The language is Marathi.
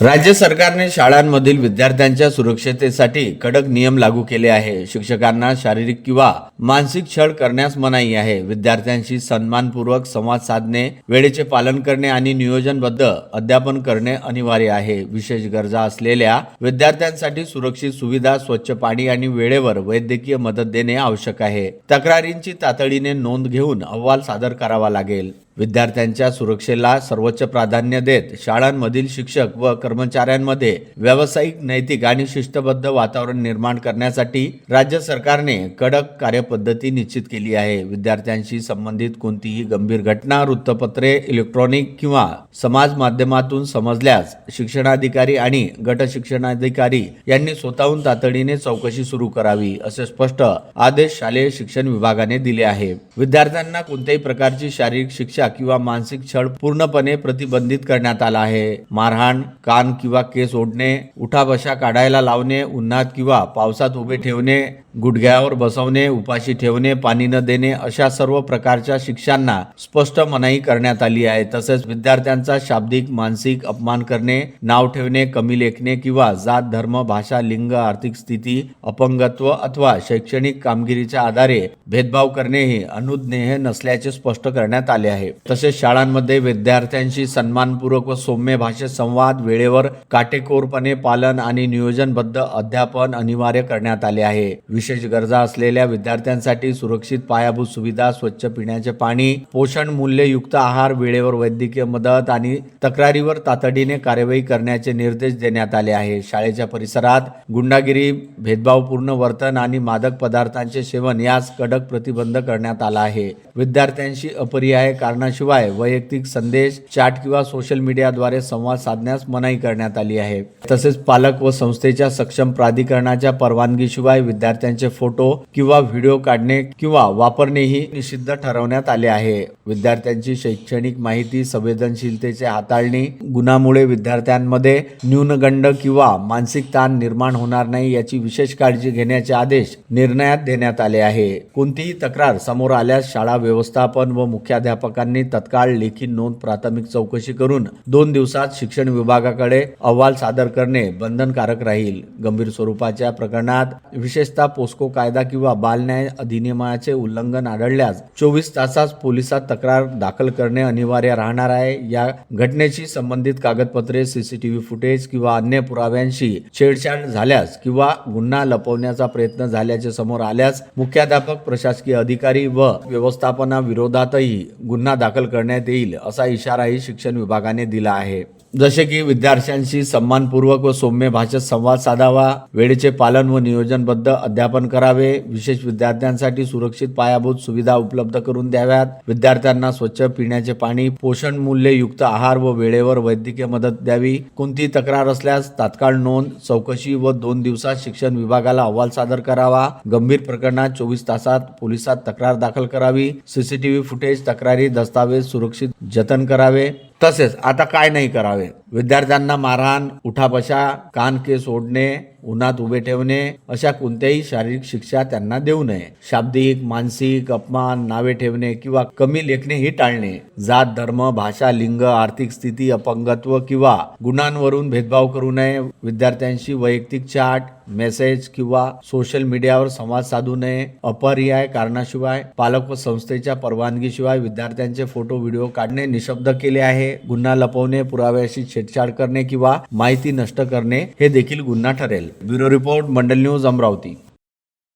राज्य सरकारने शाळांमधील विद्यार्थ्यांच्या सुरक्षतेसाठी कडक नियम लागू केले आहे. शिक्षकांना शारीरिक किंवा मानसिक छळ करण्यास मनाई आहे. विद्यार्थ्यांशी सन्मानपूर्वक संवाद साधणे वेळेचे पालन करणे आणि नियोजनबद्ध अध्यापन करणे अनिवार्य आहे. विशेष गरजा असलेल्या विद्यार्थ्यांसाठी सुरक्षित सुविधा स्वच्छ पाणी आणि वेळेवर वैद्यकीय मदत देणे आवश्यक आहे. तक्रारींची तातडीने नोंद घेऊन अहवाल सादर करावा लागेल. विद्यार्थ्यांच्या सुरक्षेला सर्वोच्च प्राधान्य देत शाळांमधील शिक्षक व कर्मचाऱ्यांमध्ये व्यावसायिक नैतिक आणि शिस्तबद्ध वातावरण निर्माण करण्यासाठी राज्य सरकारने कडक कार्यपद्धती निश्चित केली आहे. विद्यार्थ्यांशी संबंधित कोणतीही गंभीर घटना वृत्तपत्रे इलेक्ट्रॉनिक किंवा समाज माध्यमातून समजल्यास शिक्षणाधिकारी आणि गट शिक्षणाधिकारी यांनी स्वतःहून तातडीने चौकशी सुरू करावी असे स्पष्ट आदेश शालेय शिक्षण विभागाने दिले आहे. विद्यार्थ्यांना कोणत्याही प्रकारची शारीरिक शिक्षा किंवा मानसिक छळ पूर्णपणे प्रतिबंधित करण्यात आला आहे. मारहाण कान किंवा केस ओढणे उठाबशा काढायला लावणे उन्हात किंवा पावसात उभे ठेवणे गुडघ्यावर बसवणे उपाशी ठेवणे पाणी न देणे अशा सर्व प्रकारच्या शिक्षांना स्पष्ट मनाई करण्यात आली आहे. तसेच विद्यार्थ्यांचा शाब्दिक मानसिक अपमान करणे नाव ठेवणे कमी लेखणे किंवा जात धर्म भाषा लिंग आर्थिक स्थिती अपंगत्व अथवा शैक्षणिक कामगिरीच्या आधारे भेदभाव करणे हे अनुज्ञेय नसल्याचे स्पष्ट करण्यात आले आहे. तसेच शाळांमध्ये विद्यार्थ्यांशी सन्मानपूर्वक व सौम्य भाषेत संवाद वेळेवर काटेकोरपणे पालन आणि नियोजनबद्ध अध्यापन अनिवार्य करण्यात आले आहे. विशेष गरजा असलेल्या विद्यार्थ्यांसाठी सुरक्षित पायाभूत सुविधा स्वच्छ पिण्याचे पाणी पोषण मूल्ययुक्त आहार वेळेवर वैद्यकीय मदत आणि तक्रारीवर तातडीने कार्यवाही करण्याचे निर्देश देण्यात आले आहे. शाळेच्या परिसरात गुंडागिरी भेदभावपूर्ण वर्तन आणि मादक पदार्थांचे सेवन यास कडक प्रतिबंध करण्यात आला आहे. विद्यार्थ्यांशी अपरिहाय कारणाशिवाय वैयक्तिक संदेश चॅट किंवा सोशल मीडियाद्वारे संवाद साधण्यास मनाई करण्यात आली आहे. तसेच पालक व संस्थेच्या सक्षम प्राधिकरणाच्या परवानगीशिवाय विद्यार्थ्यांचे फोटो किंवा व्हिडिओ काढणे किंवा वापरणेही निषिद्ध ठरवण्यात आले आहे. विद्यार्थ्यांची शैक्षणिक माहिती संवेदनशीलतेचे हाताळणी गुणामुळे विद्यार्थ्यांमध्ये न्यूनगंड किंवा मानसिक ताण निर्माण होणार नाही याची विशेष काळजी घेण्याचे आदेश निर्णयात देण्यात आले आहे. कोणतीही तक्रार समोर आल्यास शाळा व्यवस्थापन व मुख्याध्यापकांनी तत्काळ लेखी नोंद प्राथमिक चौकशी करून दोन दिवसात शिक्षण विभागाकडे अहवाल सादर करणे बंधनकारक राहील. गंभीर स्वरूपाच्या प्रकरणात विशेषतः पोस्को कायदा किंवा बाल न्याय अधिनियमाचे उल्लंघन आढळल्यास चोवीस तासात पोलिसात तक्रार दाखल करणे अनिवार्य राहणार आहे. या घटनेशी संबंधित कागदपत्रे सीसीटीव्ही फुटेज किंवा अन्य पुराव्यांशी छेडछाड झाल्यास किंवा गुन्हा लपवण्याचा प्रयत्न झाल्याचे समोर आल्यास मुख्याध्यापक प्रशासकीय अधिकारी व व्यवस्थापनाविरोधातही गुन्हा दाखल करण्यात येईल असा इशाराही शिक्षण विभागाने दिला आहे. जसे की विद्यार्थ्यांशी सन्मानपूर्वक व सौम्य भाषेत संवाद साधावा वेळेचे पालन व नियोजनबद्ध अध्यापन करावे विशेष विद्यार्थ्यांसाठी सुरक्षित पायाभूत सुविधा उपलब्ध करून द्याव्यात. विद्यार्थ्यांना स्वच्छ पिण्याचे पाणी पोषण मूल्ययुक्त आहार व वेळेवर वैद्यकीय मदत द्यावी. कोणती तक्रार असल्यास तात्काळ नोंद चौकशी व दोन दिवसात शिक्षण विभागाला अहवाल सादर करावा. गंभीर प्रकरणात चोवीस तासात पोलिसात तक्रार दाखल करावी. सीसीटीव्ही फुटेज तक्रारी दस्तावेज सुरक्षित जतन करावे. तसेच आता काय नाही करावे. विद्यार्थ्यांना मारहाण उठाबशा कान केस ओढणे उन्हात उभे ठेवणे अशा कोणत्याही शारीरिक शिक्षा त्यांना देऊ नये. शाब्दिक मानसिक अपमान नावे ठेवणे किंवा कमी लेखणे ही टाळणे. जात धर्म भाषा लिंग आर्थिक स्थिती अपंगत्व किंवा गुणांवरून भेदभाव करू नये. विद्यार्थ्यांशी वैयक्तिक चाट मेसेज किंवा सोशल मीडियावर संवाद साधू नये. अपरियाय कारणाशिवाय पालक व संस्थेच्या परवानगीशिवाय विद्यार्थ्यांचे फोटो व्हिडिओ काढणे निशब्द केले आहे. गुन्हा लपवणे पुराव्याशी छेडछाड करणे किंवा माहिती नष्ट करणे हे देखील गुन्हा ठरेल. Bureau report Mandal news Amravati.